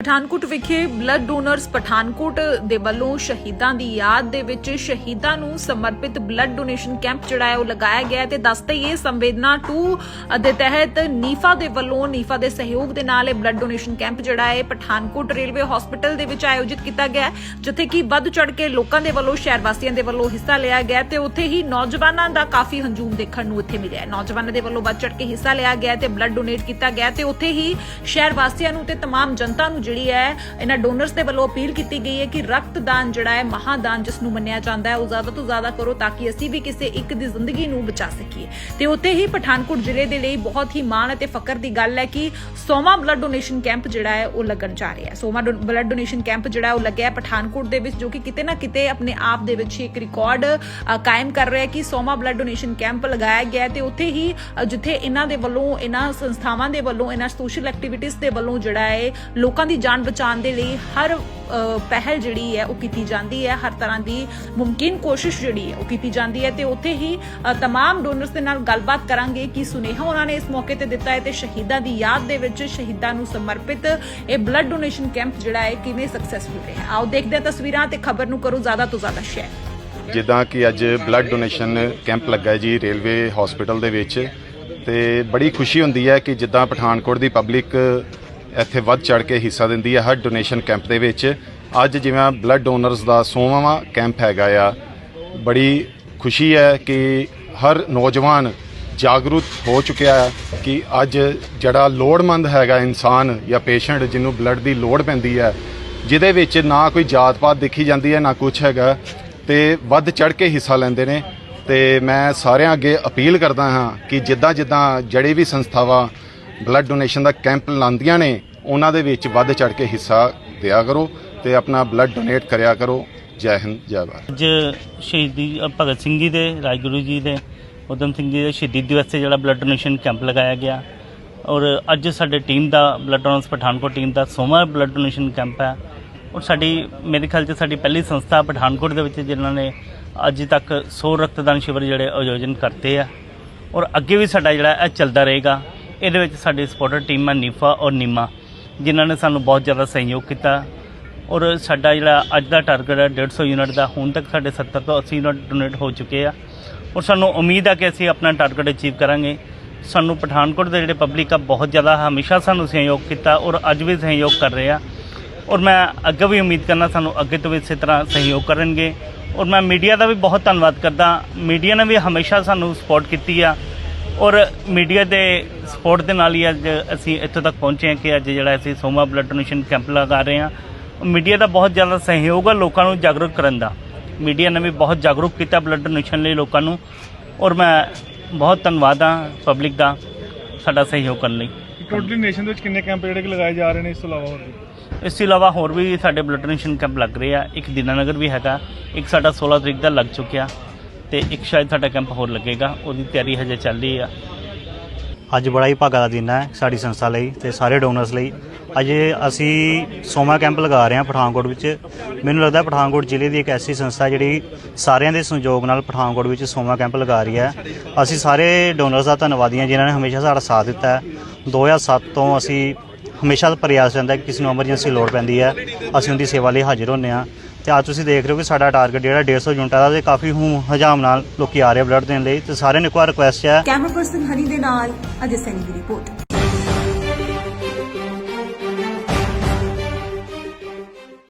ਪਠਾਨਕੋਟ ਵਿਖੇ blood donors Pathankot ਦੇ ਵੱਲੋਂ ਸ਼ਹੀਦਾਂ ਦੀ ਯਾਦ ਦੇ ਵਿੱਚ ਸ਼ਹੀਦਾਂ ਨੂੰ ਸਮਰਪਿਤ ਬਲੱਡ ਡੋਨੇਸ਼ਨ ਕੈਂਪ ਜਿਹੜਾ ਹੈ ਉਹ ਲਗਾਇਆ ਗਿਆ ਹੈ ਤੇ ਦੱਸਦੇ ਹੀ ਇਹ ਸੰਵੇਦਨਾ 2 ਦੇ ਤਹਿਤ ਨੀਫਾ ਦੇ ਵੱਲੋਂ ਨੀਫਾ ਦੇ ਸਹਿਯੋਗ ਦੇ ਨਾਲ ਇਹ ਬਲੱਡ ਡੋਨੇਸ਼ਨ ਕੈਂਪ ਜਿਹੜਾ ਹੈ ਪਠਾਨਕੋਟ ਰੇਲਵੇ ਹਸਪੀਟਲ ਦੇ ਵਿੱਚ ਆਯੋਜਿਤ ਕੀਤਾ ਗਿਆ ਹੈ, ਜਿੱਥੇ ਕਿ ਵੱਧ ਚੜ ਕੇ ਲੋਕਾਂ ਦੇ ਵੱਲੋਂ ਸ਼ਹਿਰ ਵਾਸੀਆਂ ਦੇ ਵੱਲੋਂ ਹਿੱਸਾ ਲਿਆ ਗਿਆ ਤੇ ਉੱਥੇ ਹੀ ਨੌਜਵਾਨਾਂ ਦਾ ਕਾਫੀ ਹੰਝੂਮ ਦੇਖਣ ਨੂੰ ਇੱਥੇ ਮਿਲਿਆ ਹੈ। ਨੌਜਵਾਨਾਂ ਦੇ ਵੱਲੋਂ ਵੱਧ ਚੜ ਕੇ ਹਿੱਸਾ ਲਿਆ ਗਿਆ ਤੇ ਬਲੱਡ ਡੋਨੇਟ ਕੀਤਾ ਗਿਆ ਤੇ ਉੱਥੇ ਹੀ ਸ਼ਹਿਰ ਵਾਸੀਆਂ ਨੂੰ ਤੇ तमाम ਜਨਤਾ ਨੂੰ ਜਿਹੜੀ ਹੈ, ਇਹਨਾਂ ਡੋਨਰਸ ਦੇ ਵੱਲੋਂ ਅਪੀਲ ਕੀਤੀ ਗਈ ਹੈ ਕਿ ਰਕਤਦਾਨ ਜਿਹੜਾ ਹੈ, ਮਹਾਦਾਨ ਜਿਸ ਨੂੰ ਮੰਨਿਆ ਜਾਂਦਾ ਹੈ, ਉਹ ਜ਼ਿਆਦਾ ਤੋਂ ਜ਼ਿਆਦਾ ਕਰੋ ਤਾਂ ਕਿ ਅਸੀਂ ਵੀ ਕਿਸੇ ਇੱਕ ਦੀ ਜ਼ਿੰਦਗੀ ਨੂੰ ਬਚਾ ਸਕੀਏ। ਤੇ ਉੱਥੇ ਹੀ ਪਠਾਨਕੋਟ ਜ਼ਿਲ੍ਹੇ ਦੇ ਲਈ ਬਹੁਤ ਹੀ ਮਾਣ ਅਤੇ ਫਖਰ ਦੀ ਗੱਲ ਹੈ ਕਿ ਸੋਮਾ ਬਲੱਡ ਡੋਨੇਸ਼ਨ ਕੈਂਪ ਜਿਹੜਾ ਹੈ, ਉਹ ਲੱਗਣ ਜਾ ਰਿਹਾ ਹੈ। ਸੋਮਾ ਬਲੱਡ ਡੋਨੇਸ਼ਨ ਕੈਂਪ ਜਿਹੜਾ ਉਹ ਲੱਗਿਆ ਹੈ ਪਠਾਨਕੋਟ ਦੇ ਵਿੱਚ, ਜੋ ਕਿ ਕਿਤੇ ਨਾ ਕਿਤੇ ਆਪਣੇ ਆਪ ਦੇ ਵਿੱਚ ਹੀ ਇੱਕ ਰਿਕਾਰਡ ਕਾਇਮ ਕਰ ਰਿਹਾ ਹੈ ਕਿ ਸੋਮਾ ਬਲੱਡ ਡੋਨੇਸ਼ਨ ਕੈਂਪ ਲਗਾਇਆ ਗਿਆ ਤੇ ਉੱਥੇ ਹੀ ਜਿੱਥੇ ਇਹਨਾਂ ਦੇ ਵੱਲੋਂ, ਇਹਨਾਂ ਸੰਸਥਾਵਾਂ ਦੇ ਵੱਲੋਂ, ਇਹਨਾਂ ਸੋਸ਼ਲ ਐਕਟੀਵਿਟੀਜ਼ ਦੇ ਵੱਲੋਂ ਜਿਹੜਾ ਹੈ, ਲੋਕਾਂ ਦੀ ਜਾਨ ਬਚਾਉਣ ਦੇ ਲਈ ਹਰ ਪਹਿਲ ਜਿਹੜੀ ਹੈ ਉਹ ਕੀਤੀ ਜਾਂਦੀ ਹੈ ਹਰ ਤਰ੍ਹਾਂ ਦੀ ਮੁਮਕਿਨ ਕੋਸ਼ਿਸ਼ ਜਿਹੜੀ ਹੈ ਉਹ ਕੀਤੀ ਜਾਂਦੀ ਹੈ ਤੇ ਉੱਥੇ ਹੀ ਅ, ਤਮਾਮ ਡੋਨਰਸ ਦੇ ਨਾਲ ਗੱਲਬਾਤ ਕਰਾਂਗੇ ਕਿ ਸੁਨੇਹਾ ਉਹਨਾਂ ਨੇ ਇਸ ਮੌਕੇ ਤੇ ਦਿੱਤਾ ਹੈ ਤੇ ਸ਼ਹੀਦਾਂ ਦੀ ਯਾਦ ਦੇ ਵਿੱਚ ਸ਼ਹੀਦਾਂ ਨੂੰ ਸਮਰਪਿਤ ਇਹ ਬਲੱਡ ਡੋਨੇਸ਼ਨ ਕੈਂਪ ਜਿਹੜਾ ਹੈ ਕਿਵੇਂ ਸਕਸੈਸਫੁਲ ਰਿਹਾ। ਆਓ ਦੇਖਦੇ ਹਾਂ ਤਸਵੀਰਾਂ ਤੇ ਖਬਰ ਨੂੰ ਕਰੋ ਜ਼ਿਆਦਾ ਤੋਂ ਜ਼ਿਆਦਾ ਸ਼ੇਅਰ ਜਿੱਦਾਂ ਕਿ ਅੱਜ ਬਲੱਡ ਡੋਨੇਸ਼ਨ ਕੈਂਪ ਲੱਗਾ ਜੀ ਰੇਲਵੇ ਹਸਪੀਟਲ ਦੇ ਵਿੱਚ ਤੇ ਬੜੀ ਖੁਸ਼ੀ ਹੁੰਦੀ ਹੈ ਕਿ ਜਿੱਦਾਂ ਪਠਾਨਕੋਟ ਦੀ ਪਬਲਿਕ ਇੱਥੇ ਵੱਧ ਚੜ ਕੇ ਹਿੱਸਾ ਦਿੰਦੀ ਹੈ ਹਰ ਡੋਨੇਸ਼ਨ ਕੈਂਪ ਦੇ ਵਿੱਚ। ਅੱਜ ਜਿਵੇਂ ਬਲੱਡ ਡੋਨਰਸ ਦਾ 100ਵਾਂ ਕੈਂਪ ਹੈਗਾ ਆ, ਬੜੀ ਖੁਸ਼ੀ ਹੈ ਕਿ ਹਰ ਨੌਜਵਾਨ ਜਾਗਰੂਕ ਹੋ ਚੁੱਕਿਆ ਹੈ ਕਿ ਅੱਜ ਜਿਹੜਾ ਲੋੜਮੰਦ ਹੈਗਾ ਇਨਸਾਨ ਜਾਂ ਪੇਸ਼ੈਂਟ ਜਿਹਨੂੰ ਬਲੱਡ ਦੀ ਲੋੜ ਪੈਂਦੀ ਹੈ, ਜਿਹਦੇ ਵਿੱਚ ਨਾ ਕੋਈ ਜਾਤ ਪਾਤ ਦੇਖੀ ਜਾਂਦੀ ਹੈ, ਨਾ ਕੁਝ ਹੈਗਾ, ਤੇ ਵੱਧ ਚੜ ਕੇ ਹਿੱਸਾ ਲੈਂਦੇ ਨੇ। ਤੇ ਮੈਂ ਸਾਰਿਆਂ ਅੱਗੇ ਅਪੀਲ ਕਰਦਾ ਹਾਂ ਕਿ ਜਿੱਦਾਂ ਜਿੱਦਾਂ ਜਿਹੜੀ ਵੀ ਸੰਸਥਾਵਾਂ ਬਲੱਡ ਡੋਨੇਸ਼ਨ ਦਾ ਕੈਂਪ ਲਾਉਂਦੀਆਂ ਨੇ, ਉਹਨਾਂ ਦੇ ਵਿੱਚ ਵੱਧ ਚੜ ਕੇ ਹਿੱਸਾ ਦਿਆ ਕਰੋ ਤੇ ਆਪਣਾ ਬਲੱਡ ਡੋਨੇਟ ਕਰਿਆ ਕਰੋ। ਜੈ ਹਿੰਦ, ਜੈ ਭਾਰਤ। ਅੱਜ ਸ਼ਹੀਦੀ ਭਗਤ ਸਿੰਘ ਜੀ ਦੇ, ਰਾਜਗੁਰੂ ਜੀ ਦੇ ਉਦਮ ਸਿੰਘ ਜੀ ਦੇ ਸ਼ਹੀਦੀ ਦਿਵਸ ਤੇ ਜਿਹੜਾ ਬਲੱਡ ਡੋਨੇਸ਼ਨ ਕੈਂਪ ਲਗਾਇਆ ਗਿਆ। ਔਰ ਅੱਜ ਸਾਡੇ ਟੀਮ ਦਾ, ਬਲੱਡ ਡੋਨਰਸ ਪਠਾਨਕੋਟ ਟੀਮ ਦਾ ਸੋਮਾ ਬਲੱਡ ਡੋਨੇਸ਼ਨ ਕੈਂਪ ਹੈ। ਔਰ ਸਾਡੀ, ਮੇਰੇ ਖਿਆਲ 'ਚ ਸਾਡੀ ਪਹਿਲੀ ਸੰਸਥਾ ਪਠਾਨਕੋਟ ਦੇ ਵਿੱਚ ਜਿਨ੍ਹਾਂ ਨੇ ਅੱਜ ਤੱਕ 100 ਰਕਤਦਾਨ ਸ਼ਿਵਰ ਜਿਹੜੇ ਆਯੋਜਨ ਕਰਤੇ ਆ। ਔਰ ਅੱਗੇ ਵੀ ਸਾਡਾ ਜਿਹੜਾ ਇਹ ਚੱਲਦਾ ਰਹੇਗਾ। ਇਹਦੇ ਵਿੱਚ ਸਾਡੀ ਸਪੋਰਟਰ ਟੀਮਾਂ ਨੀਫਾ ਔਰ ਨੀਮਾ, ਜਿਨ੍ਹਾਂ ਨੇ ਸਾਨੂੰ ਬਹੁਤ ਜ਼ਿਆਦਾ ਸਹਿਯੋਗ ਕੀਤਾ। ਔਰ ਸਾਡਾ ਜਿਹੜਾ ਅੱਜ ਦਾ ਟਾਰਗੇਟ ਹੈ 150 ਯੂਨਿਟ ਦਾ, ਹੁਣ ਤੱਕ ਸਾਡੇ 70 ਤੋਂ 80 ਯੂਨਿਟ ਡੋਨੇਟ ਹੋ ਚੁੱਕੇ ਆ। ਔਰ ਸਾਨੂੰ ਉਮੀਦ ਆ ਕਿ ਅਸੀਂ ਆਪਣਾ ਟਾਰਗੇਟ ਅਚੀਵ ਕਰਾਂਗੇ। ਸਾਨੂੰ ਪਠਾਨਕੋਟ ਦੇ ਜਿਹੜੇ ਪਬਲਿਕ ਆ ਬਹੁਤ ਜ਼ਿਆਦਾ ਹਮੇਸ਼ਾ ਸਾਨੂੰ ਸਹਿਯੋਗ ਕੀਤਾ ਔਰ ਅੱਜ ਵੀ ਸਹਿਯੋਗ ਕਰ ਰਹੇ ਆ। ਔਰ ਮੈਂ ਅੱਗੇ ਵੀ ਉਮੀਦ ਕਰਨਾ ਸਾਨੂੰ ਅੱਗੇ ਤੋਂ ਵੀ ਇਸੇ ਤਰ੍ਹਾਂ ਸਹਿਯੋਗ ਕਰਨਗੇ। ਔਰ ਮੈਂ ਮੀਡੀਆ ਦਾ ਵੀ ਬਹੁਤ ਧੰਨਵਾਦ ਕਰਦਾ। ਮੀਡੀਆ ਨੇ ਵੀ ਹਮੇਸ਼ਾ ਸਾਨੂੰ ਸਪੋਰਟ ਕੀਤੀ ਆ। ਔਰ ਮੀਡੀਆ ਦੇ ਸਪੋਰਟ ਦੇ ਨਾਲ ਹੀ ਅੱਜ ਅਸੀਂ ਇੱਥੋਂ ਤੱਕ ਪਹੁੰਚੇ ਹਾਂ ਕਿ ਅੱਜ ਜਿਹੜਾ ਅਸੀਂ ਸੋਮਾ ਬਲੱਡ ਡੋਨੇਸ਼ਨ ਕੈਂਪ ਲਗਾ ਰਹੇ ਹਾਂ। ਮੀਡੀਆ ਦਾ ਬਹੁਤ ਜ਼ਿਆਦਾ ਸਹਿਯੋਗ ਹੈ ਲੋਕਾਂ ਨੂੰ ਜਾਗਰੂਕ ਕਰਨ ਦਾ। ਮੀਡੀਆ ਨੇ ਵੀ ਬਹੁਤ ਜਾਗਰੂਕ ਕੀਤਾ ਬਲੱਡ ਡੋਨੇਸ਼ਨ ਲਈ ਲੋਕਾਂ ਨੂੰ। ਔਰ ਮੈਂ ਬਹੁਤ ਧੰਨਵਾਦ ਹਾਂ ਪਬਲਿਕ ਦਾ ਸਾਡਾ ਸਹਿਯੋਗ ਕਰਨ ਲਈ। ਟੋਟਲੀ ਨੇਸ਼ਨ ਦੇ ਵਿੱਚ ਕਿੰਨੇ ਕੈਂਪ ਜਿਹੜੇ ਕਿ ਲਗਾਏ ਜਾ ਰਹੇ ਨੇ ਇਸ ਤੋਂ ਇਲਾਵਾ ਹੋਰ ਵੀ? ਇਸ ਤੋਂ ਇਲਾਵਾ ਹੋਰ ਵੀ ਸਾਡੇ ਬਲੱਡ ਡੋਨੇਸ਼ਨ ਕੈਂਪ ਲੱਗ ਰਹੇ ਆ। ਇੱਕ ਦੀਨਾਨਗਰ ਵੀ ਹੈਗਾ। ਇੱਕ ਸਾਡਾ 16 ਤਰੀਕ ਦਾ ਲੱਗ ਚੁੱਕਿਆ। ਤੇ ਇੱਕ ਸ਼ਾਇਦ ਸਾਡਾ ਕੈਂਪ ਹੋਰ ਲੱਗੇਗਾ। ਉਹਦੀ ਤਿਆਰੀ ਹਜੇ ਚੱਲ ਰਹੀ ਆ। ਅੱਜ ਬੜਾ ਹੀ ਭਾਗਾ ਦਾ ਦਿਨ ਹੈ ਸਾਡੀ ਸੰਸਥਾ ਲਈ ਤੇ ਸਾਰੇ ਡੋਨਰਸ ਲਈ। ਅੱਜ ਅਸੀਂ ਸੋਮਾ ਕੈਂਪ ਲਗਾ ਰਹੇ ਹਾਂ ਪਠਾਨਕੋਟ ਵਿੱਚ। ਮੈਨੂੰ ਲੱਗਦਾ ਪਠਾਨਕੋਟ ਜ਼ਿਲ੍ਹੇ ਦੀ ਇੱਕ ਐਸੀ ਸੰਸਥਾ ਜਿਹੜੀ ਸਾਰਿਆਂ ਦੇ ਸੰਯੋਗ ਨਾਲ ਪਠਾਨਕੋਟ ਵਿੱਚ ਸੋਮਾ ਕੈਂਪ ਲਗਾ ਰਹੀ ਹੈ। ਅਸੀਂ ਸਾਰੇ ਡੋਨਰਸ ਦਾ ਧੰਨਵਾਦੀ ਹਾਂ ਜਿਨ੍ਹਾਂ ਨੇ ਹਮੇਸ਼ਾ ਸਾਡਾ ਸਾਥ ਦਿੱਤਾ ਹੈ। 2007 ਤੋਂ ਅਸੀਂ ਹਮੇਸ਼ਾ ਦਾ ਪ੍ਰਯਾਸ ਰਹਿੰਦਾ ਕਿ ਕਿਸੇ ਨੂੰ ਐਮਰਜੈਂਸੀ ਲੋੜ ਪੈਂਦੀ ਹੈ, ਅਸੀਂ ਉਹਦੀ ਸੇਵਾ ਲਈ ਹਾਜ਼ਰ ਹੁੰਦੇ ਹਾਂ। ਤੇ ਅੱਜ ਤੁਸੀਂ ਦੇਖ ਰਹੇ ਹੋ ਕਿ ਸਾਡਾ ਟਾਰਗੇਟ ਜਿਹੜਾ 150 ਯੂਨਿਟਾਂ ਦਾ ਤੇ ਕਾਫੀ ਹੂੰ ਹਜਾਮ ਨਾਲ ਲੋਕੀ ਆ ਰਹੇ ਬਲੱਡ ਦੇਣ ਲਈ ਤੇ ਸਾਰਿਆਂ ਨੂੰ ਇੱਕ ਵਾਰ ਰਿਕੁਐਸਟ ਹੈ। ਕੈਮਰਾ ਪਰਸਨ ਹਨੀ ਦੇ ਨਾਲ ਅਜੇ ਸੈਨੀ ਦੀ ਰਿਪੋਰਟ।